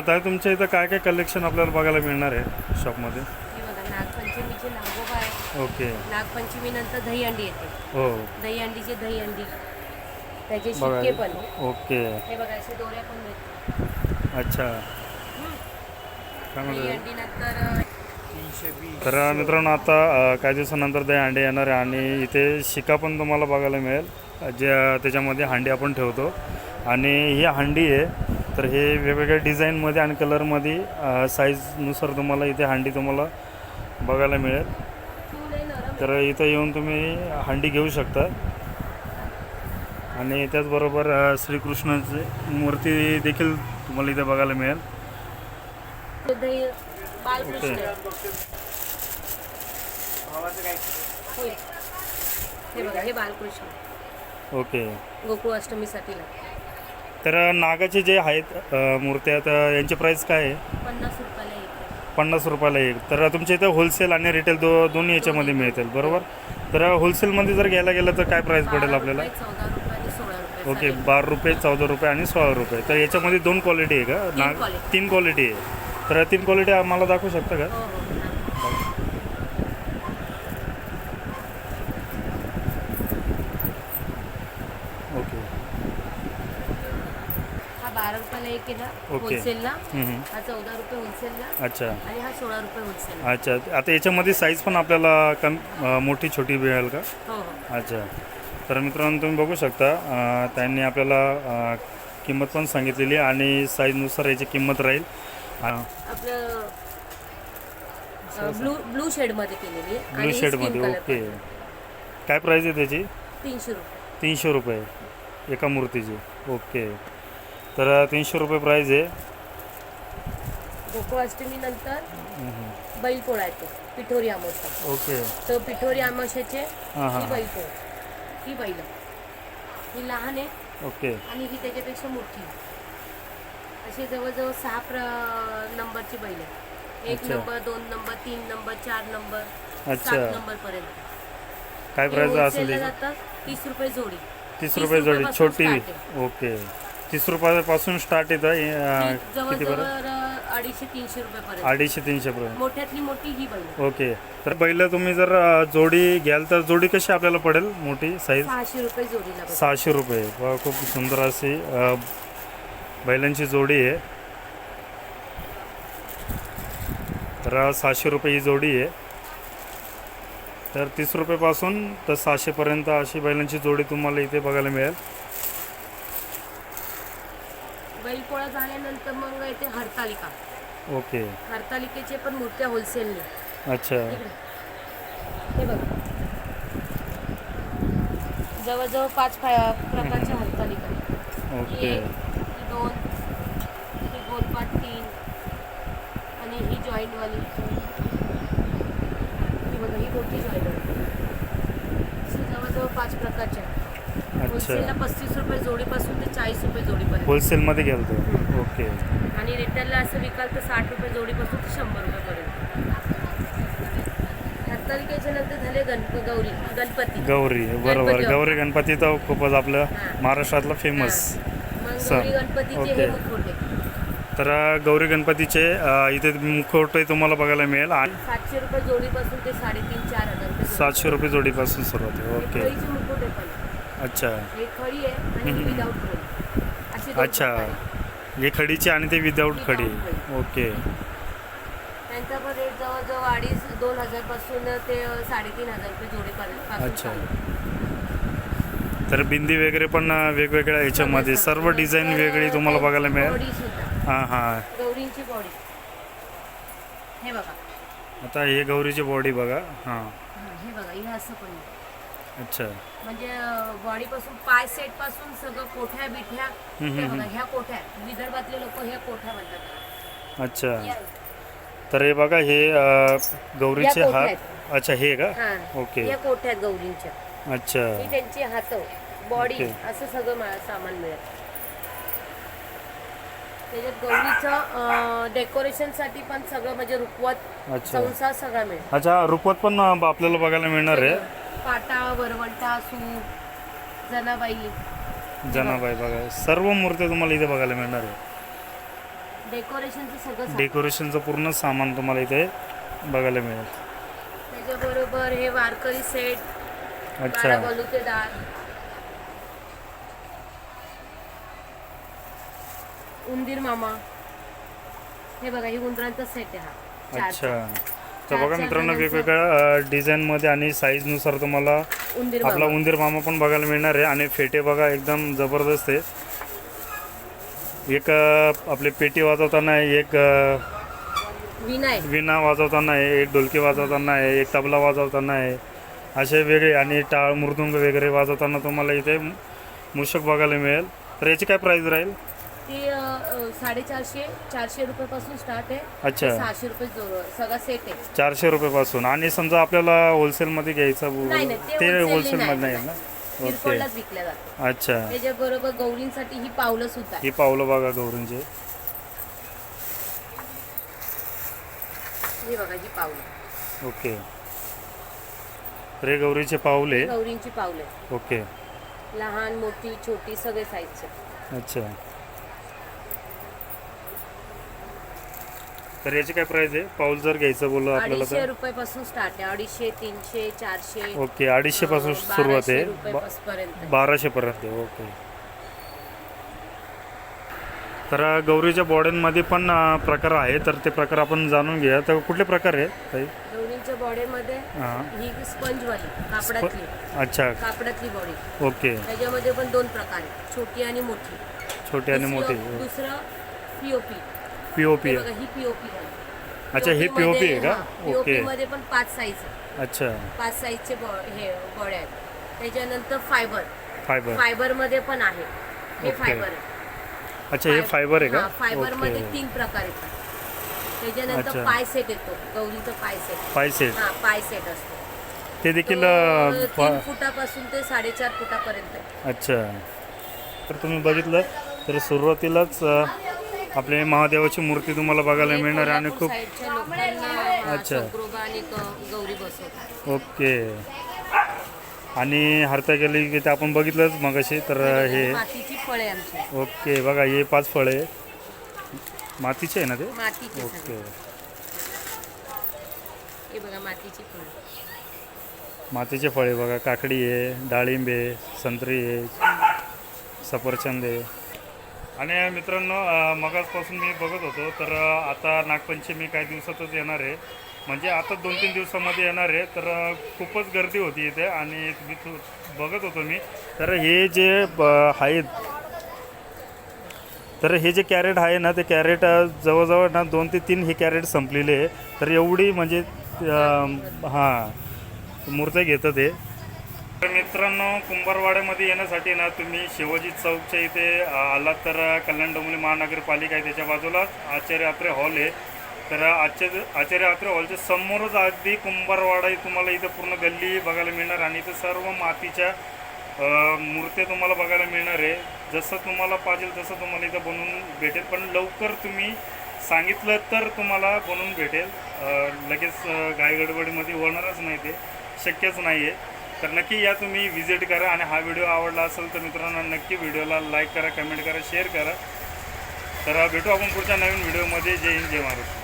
दादा तुमच्या इथं काय काय कलेक्शन आपल्याला बघायला मिळणार आहे शॉपमध्ये हे बघा नागपंचमीचे नागोबा आहे. ओके. नागपंचमीनंतर दहीहंडी येते. हो. दहीहंडीचे दहीहंडी. त्याचे बघा. शिक्के पण. ओके. हे बघा असे दोऱ्या पण भेटतात. अच्छा. काय म्हणतो? दहीहंडी नंतर तर मित्रांनो आता अ, काही दिवसानंतर ते अंडे येणार आहे आणि इथे शिका पण तुम्हाला बघायला मिळेल. ज्या त्याच्यामध्ये हांडी आपण ठेवतो. आणि ही हांडी आहे तर हे वेगवेगळ्या डिझाईनमध्ये आणि कलरमध्ये साईजनुसार तुम्हाला इथे हांडी तुम्हाला बघायला मिळेल. तर इथं येऊन तुम्ही हांडी घेऊ शकता. आणि त्याचबरोबर श्रीकृष्णाची मूर्ती देखील तुम्हाला इथे बघायला मिळेल. ओके. होय. हे बघा हे बालकृष्ण. ओके. गोकुळ अष्टमीसाठी तर नागाचे जे आहेत मूर्त्या तर यांची प्राईस काय आहे? पन्नास रुपयाला एक पन्नास रुपयाला एक. तर तुमच्या इथं होलसेल आणि रिटेल दो दोन्ही याच्यामध्ये मिळतील बरोबर? तर होलसेलमध्ये जर घ्यायला गेलं तर काय प्राईस पडेल आपल्याला? चौदा रुपये आणि सोळा रुपये ओके. बारा रुपये चौदा रुपये आणि सोळा रुपये. तर याच्यामध्ये दोन क्वालिटी आहे का? तीन नाग quality. तीन क्वालिटी आहे. तर तीन क्वालिटी आम्हाला दाखवू शकता का? हो हो ओके हा बारा रुपयाला एक आहे ना ओके. होलसेलला हम्म. हा चौदा रुपये होलसेलला अच्छा. आणि हा सोळा रुपये होलसेलला अच्छा. आता याच्यामध्ये साईज पण आपल्याला कम अ, मोठी छोटी मिळेल का? हो हो. अच्छा. तर मित्रांनो तुम्ही बघू शकता अ, त्यांनी आपल्याला अ, किंमत पण सांगितलेली आहे आणि साईजनुसार याची किंमत राहील. अ, आपलं ब्लू ब्लू शेडमध्ये केलेली आहे ब्लू आणि शेडमध्ये color ओके. पण. काय प्राईस आहे त्याची? तीनशे रुपये. तीनशे रुपये. एका मूर्तीची. ओके. तर तीनशे रुपये प्राईज आहे. गोकुळ अष्टमी नंतर. बैलपोळा येतो पिठोरी अमावस्या. ओके. तर पिठोरी अमावस्याचे हां ही हां बैलपोळ ही बैल. ही लहान आहे. ओके. आणि ही त्याच्यापेक्षा मोठी आहे. अशी जवळजवळ सहा प्र नंबरची बैल आहे. एक. नंबर दोन नंबर तीन नंबर चार नंबर अच्छा. सात नंबर पर्यंत काय प्राईज असेल तीस रुपये जोडी. तीस रुपये जोडी छोटी. ओके. तीस रुपयापासून स्टार्ट येतं. अ, ती किती जवळजवळ बरं? अं, अडीचशे तीनशे रुपये अडीचशे मोठ्यातली मोठी ही बैल. ओके. तर पहिलं तुम्ही जर अ, जोडी घ्याल तर जोडी कशी आपल्याला पडेल? मोठी साईज सहाशे रुपये जोडीला. सहाशे रुपये. वा खूप सुंदर अशी अ, बैलांची जोडी आहे. तर सहाशे रुपये ही जोडी आहे. तर तीस रुपयेपासून तर सहाशेपर्यंत अशी बैलांची जोडी तुम्हाला इथे बघायला मिळेल. बैलपोळा झाल्यानंतर मग येते हरतालिका. ओके. हरतालिकेचे पण मूर्त्या होलसेलने. अच्छा. हे बघा. जवळजवळ पाच प्रकारच्या हरतालिका. आहेत. ही ओके. एक ही दोन ही गोलपाट तीन आणि ही जॉईंटवाली. ही बघा ही मोठी जॉईंट जवळजवळ पाच प्रकारच्या आहेत. होलसेलला पस्तीस रुपये जोडीपासून ते चाळीस रुपये जोडीपर्यंत. होलसेलमध्ये घ्याल तर ओके. आणि रिटेलला असं विकाल तर साठ रुपये जोडीपासून ते शंभर रुपयेपर्यंत हरतालिकेच्या नंतर झाले गणप गौरी गणपती. गौरी बरोबर. गौरी गणपती तर खूपच आपलं. महाराष्ट्रातला फेमस. गौरी गणपतीचे. हे मुखवटे तर गौरी गणपतीचे इथे मुखवटे तुम्हाला बघायला मिळेल. आणि सातशे रुपये जोडीपासून ते साडेतीन चार हजार. सातशे रुपये जोडीपासून सुरुवात आहे. ओके. अच्छा. हे खळी आहे आणि. विदाऊट दोन अच्छा. प्रकार आहेत. हे खडीची आणि ते विदाऊट खडी. ओके. त्यांचा पण रेट जवळजवळ अडीच दोन हजारपासून ते साडेतीन हजार रुपये जोडीपर्यंत पासून अच्छा. चालू आहे. तर बिंदी वगैरे पण अ, वेगवेगळ्या ह्याच्यामध्ये सर्व डिझाईन वेगळी तुम्हाला बघायला मिळेल. बॉडी सुद्धा. हां हां. गौरींची बॉडी. हे बघा. आता हे गौरीची बॉडी बघा. हां. हा, हे बघा. हे असं पण आहे. अच्छा. म्हणजे बॉडी पासून पाय सेटपासून सगळं कोठ्या बिठ्या बघा ह्या कोठ्या विदर्भातले लोक ह्या कोठ्या म्हणतात. अच्छा. या- तर हे बघा हे अ, गौरीचे या कोठ्या हात अच्छा हे का? हा. ओके. या कोठ्या आहेत गौरींच्या. अच्छा. ही त्यांची हात. Body okay. असं सगळं मा- सामान मिळेल. त्याच्यात गौरीचं डेकोरेशनसाठी पण सगळं म्हणजे रुकवत अच्छा. संसार सगळा मिळेल. अच्छा रुपवत पण अ, आपल्याला बघायला मिळणार आहे. पाटा वरवंटा सूप जनाबाई. जनाबाई बघा सर्व मूर्ती तुम्हाला इथे बघायला मिळणार आहे. डेकोरेशनचं सगळं. डेकोरेशनचं पूर्ण सामान तुम्हाला इथे बघायला मिळेल. त्याच्याबरोबर हे वारकरी सेट बारा अच्छा. बलुते डाळ उंदीर मामा. हे बघा ही उंदरांचा सेट आहे हा. अच्छा. तर बघा मित्रांनो. वेगवेगळ्या डिझाईनमध्ये आणि साईजनुसार तुम्हाला आपला उंदीर मामा पण बघायला मिळणार आहे. आणि फेटे बघा एकदम जबरदस्त आहे. एक आपली पेटी वाजवताना आहे एक विना वाजवताना आहे एक ढोलकी वाजवताना आहे एक तबला वाजवताना आहे. असे वेगळे आणि टाळ मृदुंग वगैरे वाजवताना तुम्हाला इथे मूषक बघायला मिळेल. तर याची काय प्राईस राहील? ती साडेचारशे चारशे रुपयापासून स्टार्ट आहे. अच्छा. सहाशे रुपये सगळा सेट आहे. चारशे रुपयेपासून. आणि समजा आपल्याला होलसेलमध्ये घ्यायचं ते होलसेलमध्ये नाही. ना? ओके विकल्या अच्छा. त्याच्याबरोबर गौरींसाठी ही पावलं सुद्धा. ही पावलं बघा गौरींचे. ही बघा ही पावलं. ओके रे गौरीचे पावले. गौरींची पावलं. ओके लहान मोठी छोटी सगळे साईजचे अच्छा. तर याची काय प्राइस आहे? पाऊल जर घ्यायचं बोललं आपल्याला अडीचशे तर? रुपयापासून स्टार्ट आहे. अडीचशे तीनशे चारशे ओके अडीचशे पासून सुरुवात आहे. बाराशे बा- रुपयापासून बाराशे पर्यंत आहे. ओके. तर अ, गौरीच्या बॉड्यांमध्ये पण अ, प्रकार आहे. तर ते प्रकार आपण जाणून घेऊया. तर कुठले प्रकार आहे काही गौरींच्या बॉडीमध्ये हां. ही स्पंजवाली कापडातली. अच्छा. कापडातली बॉडी. ओके. त्याच्यामध्ये पण दोन प्रकार आहे छोटी आणि मोठी. छोटे आणि मोठे. दुसरं दुसरं पीओपी बघा ही पीओपी अच्छा हे पी ओ पी आहे का? POP okay. मध्ये पण पाच साईज आहे अच्छा. पाच साईजचे बॉ- हे बॉड्या आहेत. त्याच्यानंतर फायबर फायबर फायबरमध्ये पण आहे. हे ओके. फायबर आहे. अच्छा हे फायबर आहे का? फायबरमध्ये ओके. तीन प्रकार येतात त्याच्यानंतर. पाय सेट येतो. गौरीचा पाय सेट फाय सेट हा पाय सेट असतो. ते देखील तो अ, फा- फुटापासून ते साडेचार फुटापर्यंत आहे. अच्छा. तर तुम्ही बघितलं तर सुरुवातीलाच अ, आपले महादेवाची मूर्ती तुम्हाला बघायला मिळणार आहे आणि खूप अच्छा. ओके. आणि हरता गेली की ते आपण बघितलंच मगाशी तर हे ओके बघा हे पाच फळे मातीचे आहे ना ते? मातीची ओके. मातीचे फळे बघा काकडी आहे डाळिंब आहे संत्री आहे सफरचंद आहे. आणि मित्रांनो मगाचपासून मी बघत होतो तर आता नागपंचमी काही दिवसातच येणार आहे. म्हणजे आता दोन तीन दिवसामध्ये येणार आहे तर खूपच गर्दी होती इथे आणि मी बघत होतो मी. तर हे जे ब- आहेत तर हे जे कॅरेट आहे ना ते कॅरेट जवळजवळ ना दोन ते तीन हे कॅरेट संपलेले आहे. तर एवढी म्हणजे हां मूर्त्या घेतं ते मित्रांनो कुंभारवाड्यामध्ये येण्यासाठी ना तुम्ही शिवाजी चौकच्या इथे आलात तर कल्याण डोंबिवली महानगरपालिका आहे त्याच्या बाजूलाच आचार्य आत्रे हॉल आहे. तर अ, आचार्य आचार्य हॉलच्या समोरच अगदी कुंभारवाडा तुम्हाला इथं पूर्ण गल्ली बघायला मिळणार आणि इथं सर्व मातीच्या मूर्त्या तुम्हाला बघायला मिळणार आहे. जसं तुम्हाला पाहिजे तसं तुम्हाला इथं बनवून भेटेल. पण लवकर तुम्ही सांगितलं तर तुम्हाला बनवून भेटेल. लगेच अ, गायगडबडीमध्ये होणारच नाही ते. शक्यच नाही आहे तर नक्की या तुम्ही व्हिजिट करा आणि हा व्हिडिओ आवडला असेल तर मित्रांनो नक्की व्हिडिओला लाईक करा कमेंट करा शेअर करा. तर भेटू आपण पुढच्या नवीन व्हिडिओमध्ये जय हिंद जय महाराष्ट्र.